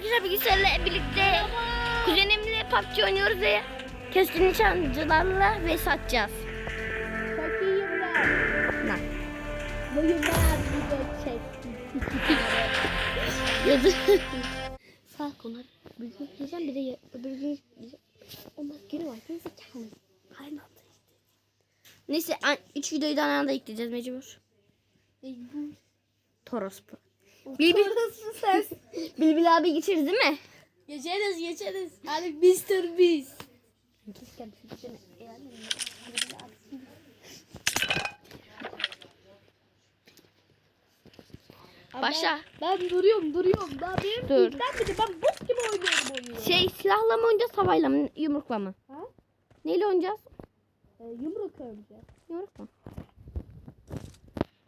arkadaşlar bilgisayarla birlikte kuzenimle PUBG oynuyoruz ve keskin nişancılarla ve satacağız. İyiyim ben. Bugün bayağı bir video çektim. Sağ konar. Bir gün yiyeceğim bir de öbür gün yiyeceğim. Onlar günü var. Neyse. Aynı anda işte. Neyse üç videoyu da aynı anda yükleyeceğiz mecbur. Torospu. Bilbil, Orası ses. Bilbil abi geçeriz değil mi? Geçeriz geçeriz. Hadi Mr. Beast. Başla. Ben duruyorum duruyorum. Daha benim Dur. Bir de ben bok gibi oynuyorum oyunu. Şey silahla mı oynayacağız havayla mı yumrukla mı? Ha? Neyle oynayacağız? Ee, yumruk önce. Yumruk mu?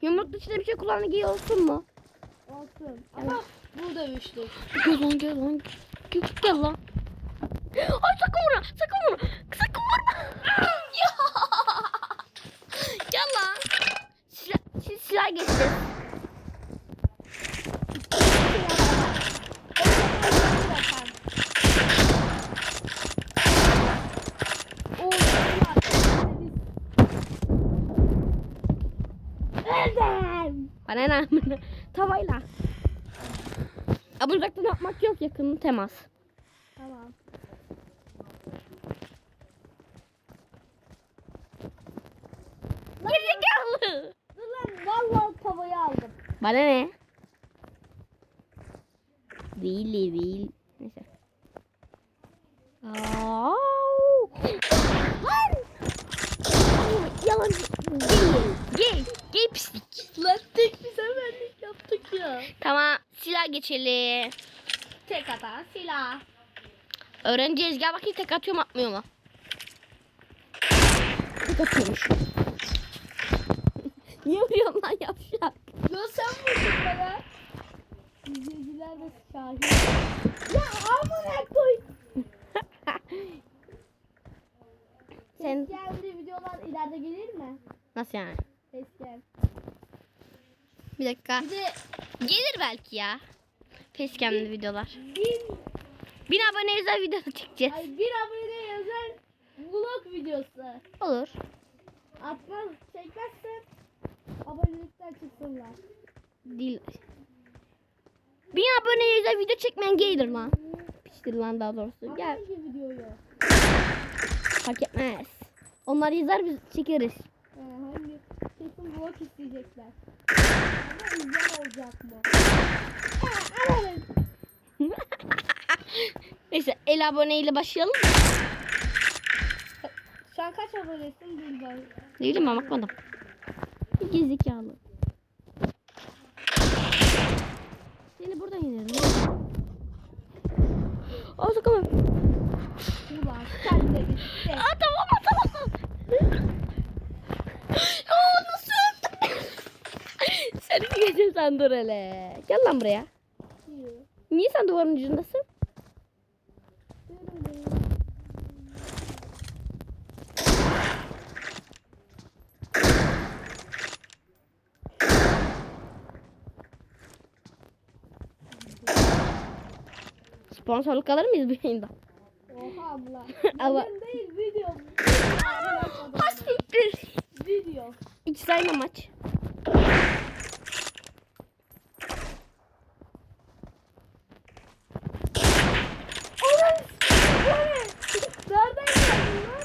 Yumruk dışında bir şey kullanmak iyi olsun mu? Olsun. Ama bu dövüşlük. Gel lan gel lan. Gel, gel lan. Ay sakın vurma. Sakın vurma. Sakın vurma. Gel lan. Silah, silah geçti. Öldüm. Bana ne? Tavayla. Abi uzaktan yapmak yok yakın temas. Tamam. Gerizekalı. Dur lan vallahi tavayı aldım. Bana ne? Değil değil. Neyse. Au! Lan! Yalancı. Gay. Gay. Gay pislik. Lan tek yaptık ya. Tamam silah geçelim. Tek atan silah. Öğreneceğiz. Gel bakayım tek atıyor mu atmıyor mu? Tek atıyormuş. Niye vuruyorsun lan yavşak? Yo sen vurdun bana. İzleyiciler de şahit. Ya amına koy. Sen Geldi videolar ileride gelir mi? nasıl yani? Eskiden. Bir dakika. Bir de Gelir belki ya. Facecam'lı videolar. bin, Bin abone özel video çekeceğiz. ay bir abone yazar vlog videosu. Olur. Atmaz, çekmezsen abonelikten çıksınlar. Değil. Bin abone özel video çekmeyen gelir lan. Piştir lan daha doğrusu. Gel. Hangi videoyu? Fark etmez. Onlar yazar biz çekeriz. Ee, hangi? Kesin vlog isteyecekler. Ama izlen Aa. Neyse el aboneyle başlayalım an kaç abonesin bilmiyorum. Değilim ben bakmadım. Gerizekalı. Seni buradan yenerim. Aa sakın. Ulan sen de gitti. Aa tamam tamam. Aa nasıl öldüm? sen bir gece sen dur hele. Gel lan buraya. Niye sen duvarın ucundasın? Sponsorluk alır mıyız bu yayında? Oha abla. Ama- değil video. Pas siktir. Video. İç sayma maç. Evet. Evet. Nereden geldin lan?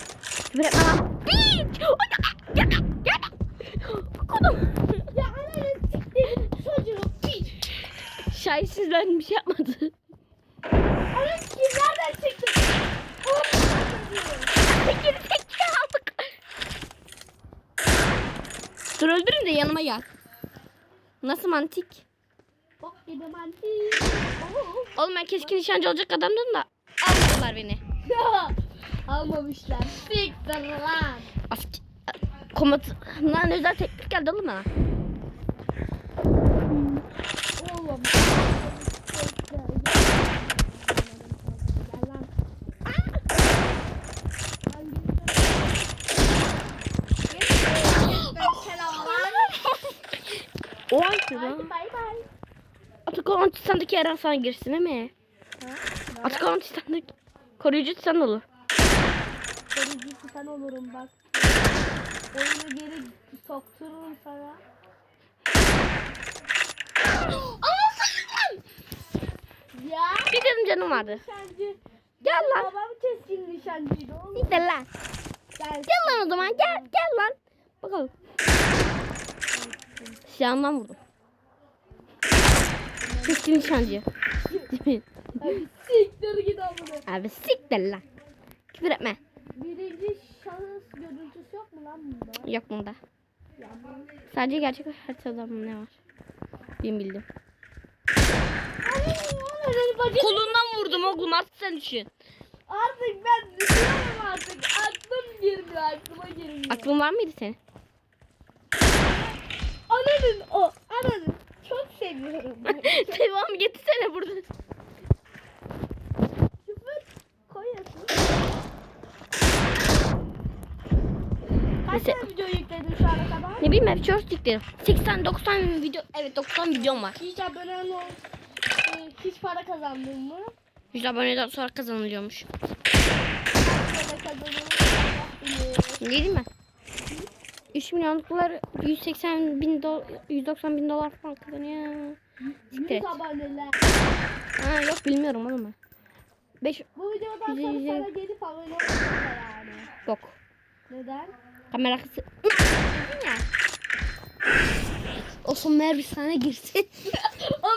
Küfür etme lan. Piç. Ay, ya, ya, ya. Okudum. Ya ananı siktirin çocuğu. Piç. Şahitsizden bir şey yapmadı. Çıktın? Oğlum çocuğu. Geri zekalık. Dur öldürün de yanıma gel. Nasıl mantık? Bak gibi mantık. Oo. Oğlum ben keskin nişancı olacak adamdım da almadılar beni. Almamışlar. Siktir lan. Ask Komutandan özel teknik geldi oğlum bana. Oğlum. Gel lan. O an şurada. Hadi bay bay. Atakan sendeki Eren sana girsin değil mi? Atakan Titan'da koruyucu Titan olur. Koruyucusu sen olurum bak. Oyunu geri soktururum sana. ya Bir dedim canım vardı. nişancı. Gel lan. Babam keskin nişancıydı oğlum. Git de lan. Gel. Gel lan o zaman gel gel lan. Bakalım. Silahımdan vurdum. Keskin nişancı. Hadi siktir git amına. Abi siktir lan. Küfür etme. Birinci şahıs görüntüsü yok mu lan bunda? Yok bunda. Ya Sadece gerçek haritada mı ne var? Benim bildim. Kolundan vurdum oğlum artık sen düşün. Artık ben düşünüyorum artık. Aklım girmiyor aklıma girmiyor. Aklın var mıydı senin? Ananın o. Ananın. Çok seviyorum. Devam getirsene burada. Küfür koyasın. Kaç Mesela- tane video yükledin şu ana kadar? Ne bileyim hep short çektim. 80-90 video. Evet 90 videom var. Hiç abone ol. e, Hiç para kazandın mı? 100 aboneden sonra kazanılıyormuş. Para kazandın mı? Ne diyeyim ben? 3 milyonluklar 180 bin dolar, 190 bin dolar falan kazanıyor. Siktir 100 et. aboneler. Ha yok bilmiyorum oğlum ben. 5 Bu videodan sonra sana gelip abone olurlar yani. yok. Neden? Kamera arkası. ya. O son mer bir sana girsin. o,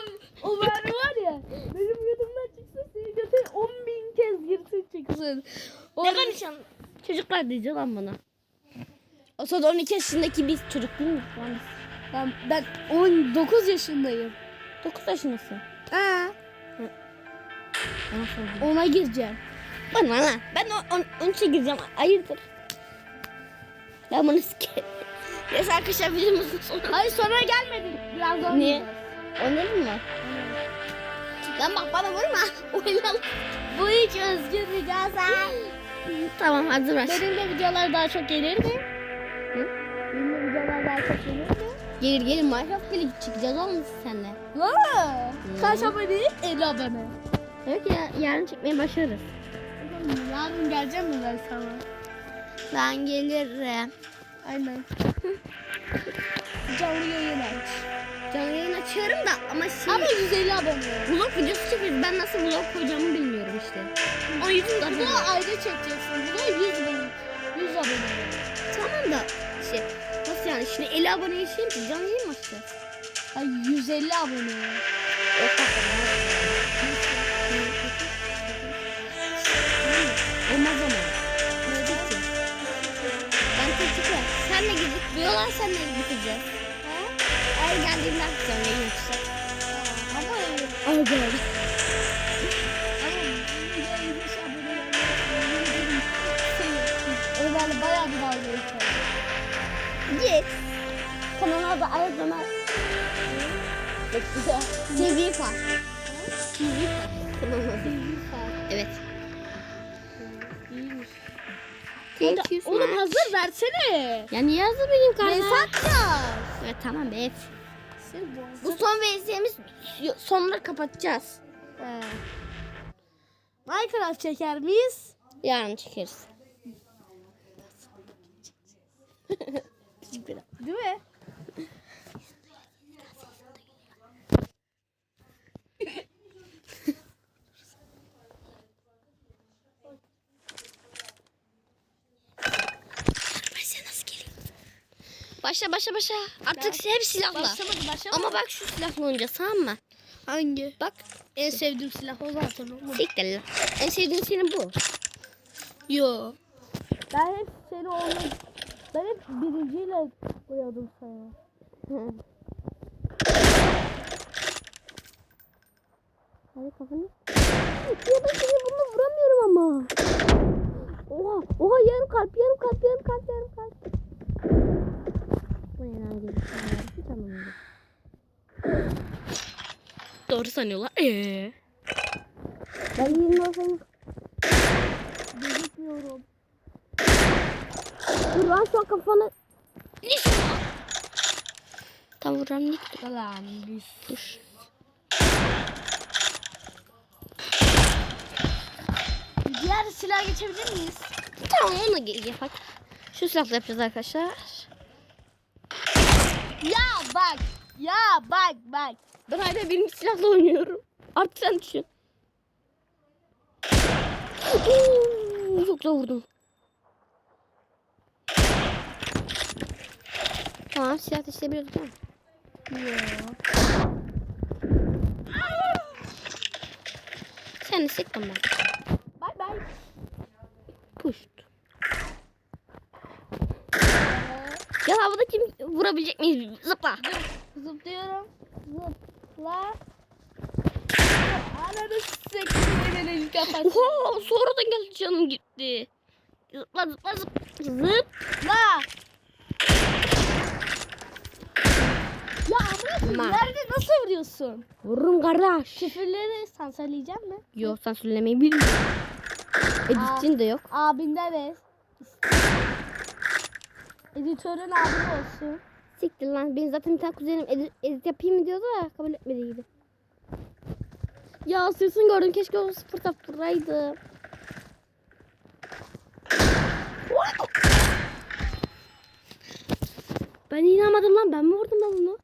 o mermi var ya. Benim götümden çıksın senin götün 10 bin kez girsin çıksın. O, ne konuşan çocuklar diyeceğim lan bana. O sırada 12 yaşındaki biz çocuk değil mi? Ben, ben 19 yaşındayım. 9 yaşındasın. Oldu? Ona gireceğim. Bana lan. Ben o, on, 13'e gireceğim. Hayırdır? Ya bunu sike. Neyse arkadaşlar videomuzun sonu. Hayır sonra gelmedi. Birazdan Niye? oynayacağız. Oynadın mı? Lan bak bana vurma. Oynayalım. Bu hiç özgür bir ceza. Tamam hazır ver. Benim de videolar daha çok gelir mi? Gelir mi? Gelir gelir Minecraft gelir çıkacağız oğlum seninle. Vaa! Kaç abone? 50 abone. Evet ya yarın çekmeye başlarız. Yarın geleceğim mi ben sana? Ben gelirim. Aynen. Canlı yayın aç. Canlı yayın açıyorum da ama şey... Ama 150 abone. Vlog videosu çekiyoruz. Ben nasıl vlog koyacağımı bilmiyorum işte. Ama YouTube'da Bunu ayrı çekeceksin. Bunu 100 bin. 100 abone. Tamam da şimdi 50 aboneye şey mi canlı yayın mı açacağız? Ay 150 abone. Olmaz ama. Ne diyeceğiz? Ben tek tek Senle gidip diyorlar senle gideceğiz. Eğer geldiğimde akşam yayın açacağız. Ama Ay böyle. Ömer'le bayağı bir dalga geçer. Git. Kanala Ömer. Çok güzel. TV Far. TV Far. Evet. İyiymiş. Thank you Oğlum hazır versene. Ya niye hazır benim kardeşim? Mesaj yaz. Evet tamam be. Bu son VS'miz sonları kapatacağız. He. Minecraft çeker miyiz? Yarın çekeriz. Değil mi? Başla başla başla. Artık hep silahla. Başlamadı başlamadı. Ama bak şu silahla oynayacağız tamam mı? hangi? Bak. En sevdiğim silah o zaten. Siktir lan. En sevdiğin senin bu. Yo. Ben hep seni onu ben hep birinciyle oynadım sana. Hadi kafanı. Ya ben seni bununla vuramıyorum ama. Oha, oha yarım kalp, yarım kalp, yarım kalp, yarım kalp. Bu ne lan gibi? Hiç anlamadım. Doğru sanıyorlar. Ee. Ben 20 olsayım. Gözükmüyorum. Lan şu an kafanı. Tam vuram ne? Lan biz. Dur. silah geçebilir miyiz? Tamam onu yapak. Şu silahla yapacağız arkadaşlar. Ya bak. Ya bak bak. Ben hala birinci silahla oynuyorum. Artık sen düşün. Oo, Çok zor vurdum. Tamam silah ateşleyebiliyoruz değil mi? Yok. Sen de sıktın ben. Bay bay. Puşt. Ya havada kim vurabilecek miyiz? Zıpla. Zıplıyorum. Zıpla. Ananı sektiğinin ilk kafası. Oha sonradan geldi canım gitti. Zıpla zıpla zıpla. Zıpla. Ya nerede nasıl vuruyorsun? Vururum kardeş. Küfürleri sansürleyecek mi? Yok sen söylemeyi bilmiyorum. Editçin de yok. Abinde de. Editörün abin olsun. Siktir lan. Benim zaten bir tane kuzenim edit, edit yapayım mı diyordu da kabul etmediydi. Ya sesini gördüm. Keşke o sıfır taptıraydı. Ben inanmadım lan. Ben mi vurdum lan bunu?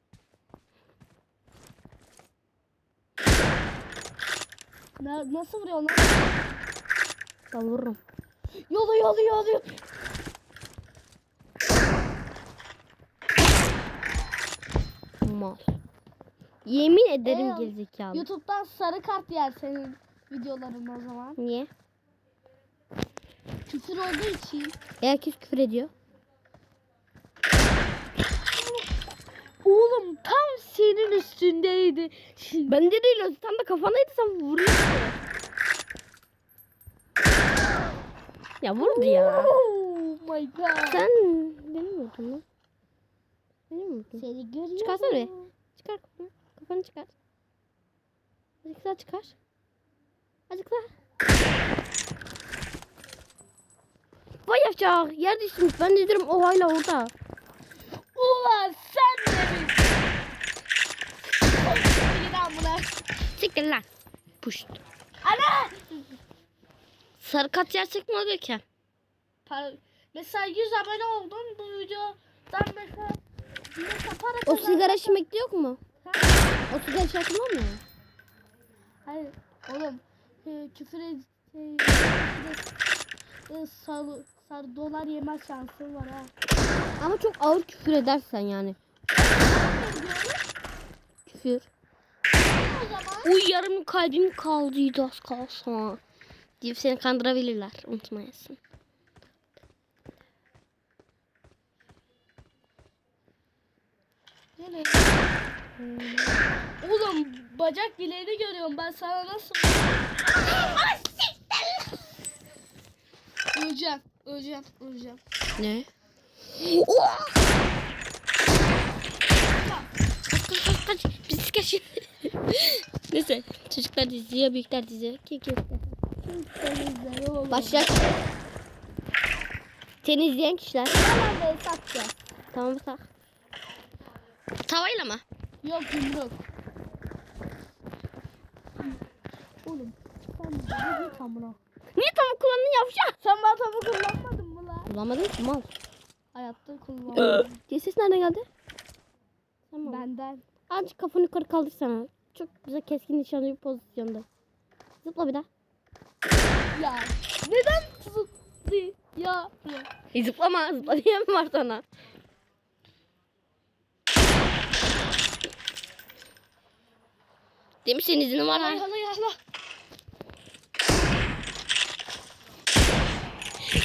Na- nasıl vuruyor lan? Ben vururum. Yolu yolu yolu. Mal. Yemin ederim Ee, gerizekalı. YouTube'dan sarı kart yer senin videoların o zaman. Niye? Küfür olduğu için. Herkes küfür ediyor. Oğlum tam senin üstündeydi. Şimdi Ben de değil. Tam da kafandaydı sen vuruyorsun. Ya vurdu ya. Oh my god. Sen beni mi vurdun lan? Beni mi vurdun? Seni görüyorum. Çıkarsana be. Çıkar kafanı. Kafanı çıkar. Azıcık daha çıkar. Azıcık daha. Vay yavşak. Yer düşmüş. Ben de diyorum o hala orada. Ulan sen de mi? Yine amına. Siktir lan. Puşt. Ana! Sarı kat ne oluyor ki? Para- Mesela 100 abone oldun bu videodan mesela O sigara içmekte yok mu? Ha? O sigara olmuyor mu? Hayır oğlum e, küfür ed e, e, sarı, sarı dolar yeme şansın var ha. Ama çok ağır küfür edersen yani. Küfür. Uy yarım kalbim kaldıydı az kalsın. Deyip seni kandırabilirler. Unutmayasın. Gene. Oğlum bacak bileğini görüyorum ben sana nasıl... öleceğim, öleceğim, öleceğim. Ne? Kaç kaç kaç kaç. Biz kaç. Neyse. Çocuklar diziyor, büyükler diziyor. Kim kim. Başlayalım. Seni izleyen kişiler. Hemen beni satacağız. Tamam tak. Tavayla mı? Yok yumruk. Oğlum sen beni git amına. Niye tava kullandın yavşak? Sen bana tabu kullanmadın mı lan? Kullanmadın ki mal. Hayatta kullanmadım. Diye ses nereden geldi? Tamam. Benden. Azıcık kafanı yukarı kaldırsana. Çok güzel keskin nişanlı bir pozisyonda. Zıpla bir daha. Ya neden tuttu ya? E zıplama zıpla diye mi var sana? Demiş senin izinin var ha. hala hala.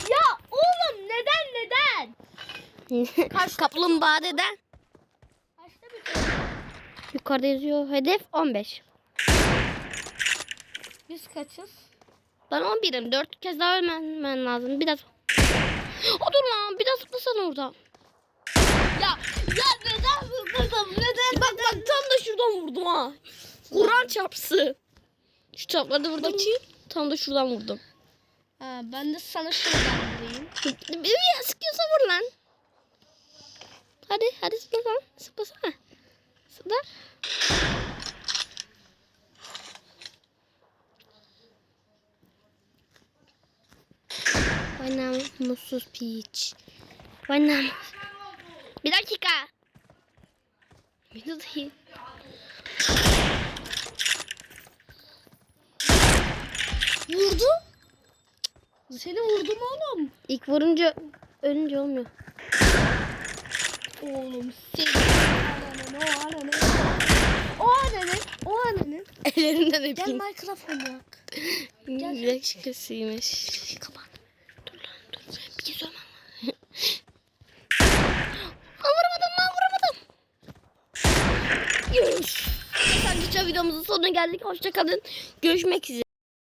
Ya oğlum neden neden? Kaplumbağa deden. Yukarıda yazıyor. Hedef 15. Biz kaçız? Ben 11'im. 4 kez daha ölmen lazım. Bir daha. O dur lan. Bir daha zıplasana orada. Ya ya neden zıpladım? Neden? Bak bak tam da şuradan vurdum ha. Kur'an çarpsı. Şu çaplarda vurdum. Tam da şuradan vurdum. Ha, ben de sana şuradan vurayım. Bir sıkıyorsa vur lan. Hadi hadi zıplasana. Zıplasana. Zıpla. Bana mutsuz piç. Bana Bir dakika. Bir dakika. Vurdu. Seni vurdum oğlum. İlk vurunca ölünce olmuyor. Oğlum seni. Ananı, o ananı. O ananı. O ananı. Ellerinden Gel öpeyim. Minecraft oynayak. Bilek şakasıymış. Kapan. Dur lan dur. Bir kez. Aa, vuramadım lan vuramadım. Yes. Arkadaşlar videomuzun sonuna geldik. Hoşçakalın. Görüşmek üzere.